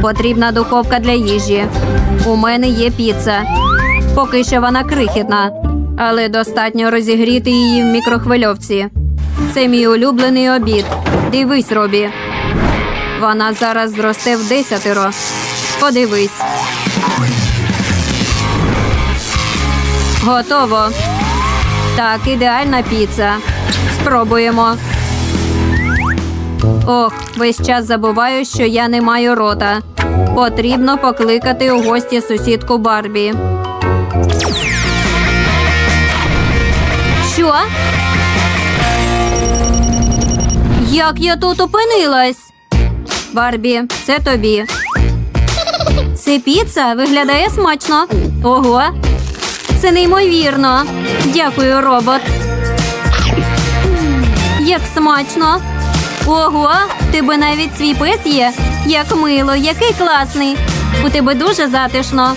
Потрібна духовка для їжі. У мене є піца. Поки що вона крихітна, але достатньо розігріти її в мікрохвильовці. Це мій улюблений обід. Дивись, Робі. Вона зараз зросте в десятеро. Подивись. Готово. Так, ідеальна піца. Спробуємо. Ох, весь час забуваю, що я не маю рота. Потрібно покликати у гості сусідку Барбі. Що? Як я тут опинилась? Барбі, це тобі. Це піца виглядає смачно. Ого, це неймовірно. Дякую, робот. Як смачно. Ого, тебе навіть свій пес є. Як мило, який класний. У тебе дуже затишно.